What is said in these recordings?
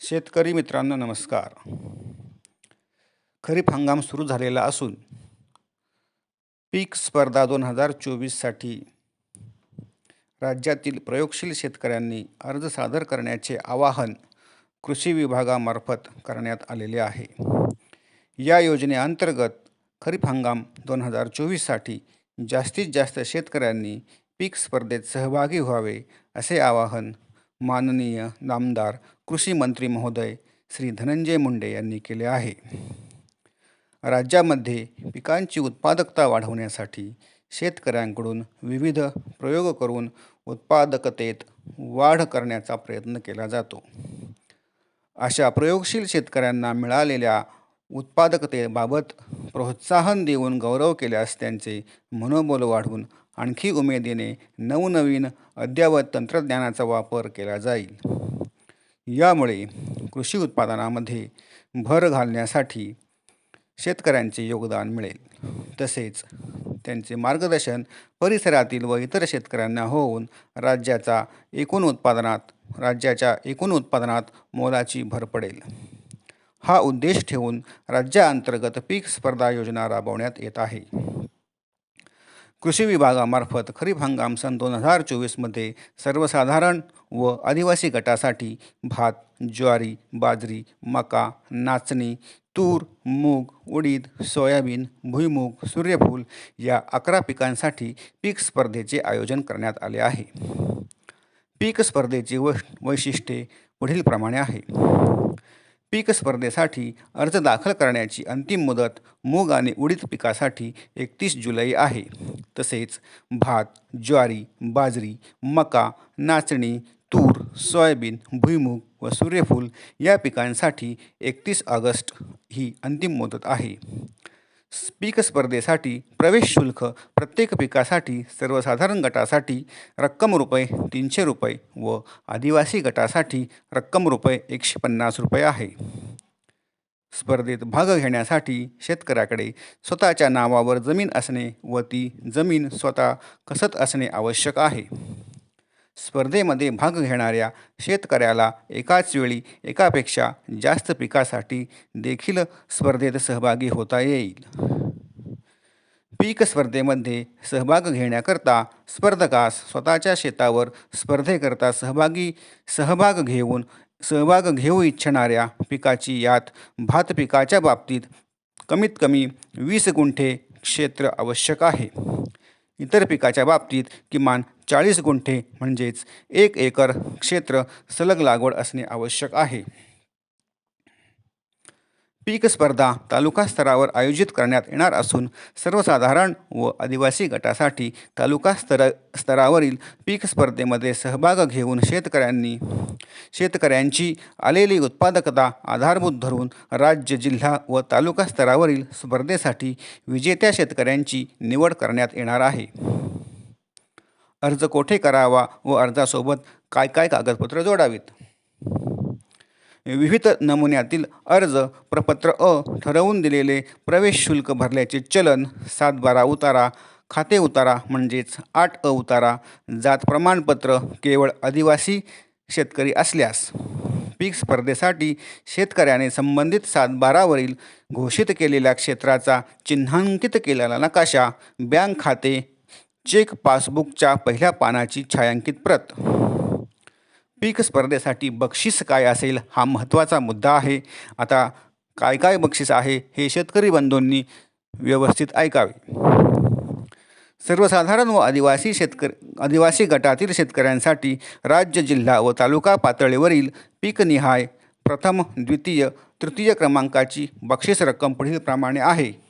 शेतकरी मित्रांनो नमस्कार. खरीप हंगाम सुरू झालेला असून पीक स्पर्धा दोन हजार चोवीससाठी राज्यातील प्रयोगशील शेतकऱ्यांनी अर्ज सादर करण्याचे आवाहन कृषी विभागामार्फत करण्यात आलेले आहे. या योजनेअंतर्गत खरीप हंगाम दोन हजार चोवीससाठी जास्तीत जास्त शेतकऱ्यांनी पीक स्पर्धेत सहभागी व्हावे असे आवाहन माननीय नामदार कृषी मंत्री महोदय श्री धनंजय मुंडे यांनी केले आहे. राज्यामध्ये पिकांची उत्पादकता वाढवण्यासाठी शेतकऱ्यांकडून विविध प्रयोग करून उत्पादकतेत वाढ करण्याचा प्रयत्न केला जातो. अशा प्रयोगशील शेतकऱ्यांना मिळालेल्या उत्पादकतेबाबत प्रोत्साहन देऊन गौरव केल्यास त्यांचे मनोबल वाढून आणखी उमेदीने नवनवीन अद्ययावत तंत्रज्ञानाचा वापर केला जाईल. यामुळे कृषी उत्पादनामध्ये भर घालण्यासाठी शेतकऱ्यांचे योगदान मिळेल. तसेच त्यांचे मार्गदर्शन परिसरातील व इतर शेतकऱ्यांना होऊन राज्याचा एकूण उत्पादनात राज्याच्या एकूण उत्पादनात मोलाची भर पडेल. हा उद्देश ठेवून राज्याअंतर्गत पीक स्पर्धा योजना राबवण्यात येत आहे. कृषी विभागामार्फत खरीप हंगाम सन दोन हजार चोवीसमध्ये सर्वसाधारण व आदिवासी गटासाठी भात ज्वारी बाजरी मका नाचणी तूर मूग उडीद सोयाबीन भुईमूग सूर्यफूल या अकरा पिकांसाठी पीक स्पर्धेचे आयोजन करण्यात आले आहे. पीक स्पर्धेची व वैशिष्ट्ये पुढीलप्रमाणे आहे. पीक स्पर्धेसाठी अर्ज दाखल करण्याची अंतिम मुदत मूग आणि उडीद पिकासाठी एकतीस जुलै आहे. तसेच भात ज्वारी बाजरी मका नाचणी तूर सोयाबीन भुईमूग व सूर्यफूल या पिकांसाठी एकतीस ऑगस्ट ही अंतिम मुदत आहे. पीक स्पर्धेसाठी प्रवेश शुल्क प्रत्येक पिकासाठी सर्वसाधारण गटासाठी रक्कम रुपये तीनशे रुपये व आदिवासी गटासाठी रक्कम रुपये एकशे पन्नास रुपये आहे. स्पर्धेत भाग घेण्यासाठी शेतकऱ्याकडे स्वतःच्या नावावर जमीन असणे व ती जमीन स्वतः कसत असणे आवश्यक आहे. स्पर्धेमध्ये भाग घेणाऱ्या शेतकऱ्याला एकाच वेळी एकापेक्षा जास्त पिकासाठी देखील स्पर्धेत सहभागी होता येईल. पीक स्पर्धेमध्ये सहभाग घेण्याकरता स्पर्धकास स्वतःच्या शेतावर स्पर्धेकरता सहभागी सहभाग घेऊन सहभाग घेऊ इच्छिणाऱ्या पिकाची यात भात पिकाच्या बाबतीत कमीत कमी वीस गुंठे क्षेत्र आवश्यक आहे. इतर पिकाच्या बाबतीत किमान चाळीस गुंठे म्हणजेच एक एकर क्षेत्र सलग लागवड असणे आवश्यक आहे. पीक स्पर्धा तालुका स्तरावर आयोजित करण्यात येणार असून सर्वसाधारण व आदिवासी गटासाठी तालुका स्तर स्तरावरील पीक स्पर्धेमध्ये सहभाग घेऊन शेतकऱ्यांनी शेतकऱ्यांची आलेली उत्पादकता आधारभूत धरून राज्य जिल्हा व तालुका स्तरावरील स्पर्धेसाठी विजेत्या शेतकऱ्यांची निवड करण्यात येणार आहे. अर्ज कोठे करावा व अर्जासोबत काय काय कागदपत्र जोडावीत? विविध नमुन्यातील अर्ज प्रपत्र अ ठरवून दिलेले प्रवेश शुल्क भरल्याचे चलन सात बारा उतारा खाते उतारा म्हणजेच आठ अ उतारा जात प्रमाणपत्र केवळ आदिवासी शेतकरी असल्यास पीक स्पर्धेसाठी शेतकऱ्याने संबंधित सातबारावरील घोषित केलेल्या क्षेत्राचा चिन्हांकित केलेला नकाशा बँक खाते चेक पासबुकच्या पहिल्या पानाची छायांकित प्रत. पीक स्पर्धेसाठी बक्षीस काय असेल हा महत्त्वाचा मुद्दा आहे. आता काय काय बक्षीस आहे हे शेतकरी बंधूंनी व्यवस्थित ऐकावे. सर्वसाधारण व आदिवासी शेतकरी आदिवासी गटातील शेतकऱ्यांसाठी राज्य जिल्हा व तालुका पातळीवरील पीकनिहाय प्रथम द्वितीय तृतीय क्रमांकाची बक्षीस रक्कम पुढीलप्रमाणे आहे.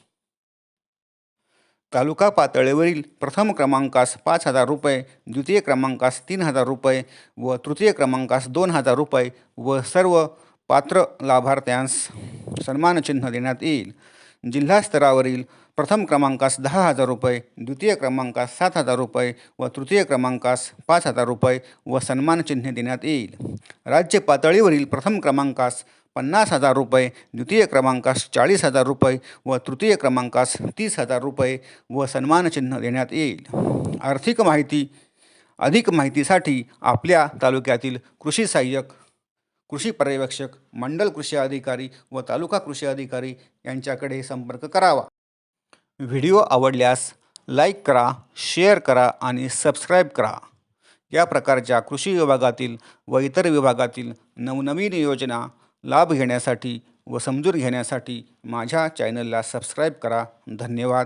तालुका पातळीवरील प्रथम क्रमांकास पाच हजार रुपये द्वितीय क्रमांकास तीन हजार रुपये व तृतीय क्रमांकास दोन हजार रुपये व सर्व पात्र लाभार्थ्यांस सन्मानचिन्ह देण्यात येईल. जिल्हा स्तरावरील प्रथम क्रमांकास दहा हजार रुपये द्वितीय क्रमांकास सात हजार रुपये व तृतीय क्रमांकास पाच हजार रुपये व सन्मानचिन्हे देण्यात येईल. राज्य पातळीवरील प्रथम क्रमांकास पन्नास हजार रुपये द्वितीय क्रमांकास चाळीस हजार रुपये व तृतीय क्रमांकास तीस हजार रुपये व सन्मानचिन्ह देण्यात येईल. आर्थिक माहिती अधिक माहितीसाठी आपल्या तालुक्यातील कृषी सहाय्यक कृषी पर्यवेक्षक मंडल कृषी अधिकारी व तालुका कृषी अधिकारी यांच्याकडे संपर्क करावा. व्हिडिओ आवडल्यास लाईक करा शेअर करा आणि सबस्क्राईब करा. या प्रकारच्या कृषी विभागातील व इतर विभागातील नवनवीन योजना लाभ घेण्यासाठी व समजून घेण्यासाठी माझ्या चॅनलला सबस्क्राईब करा. धन्यवाद.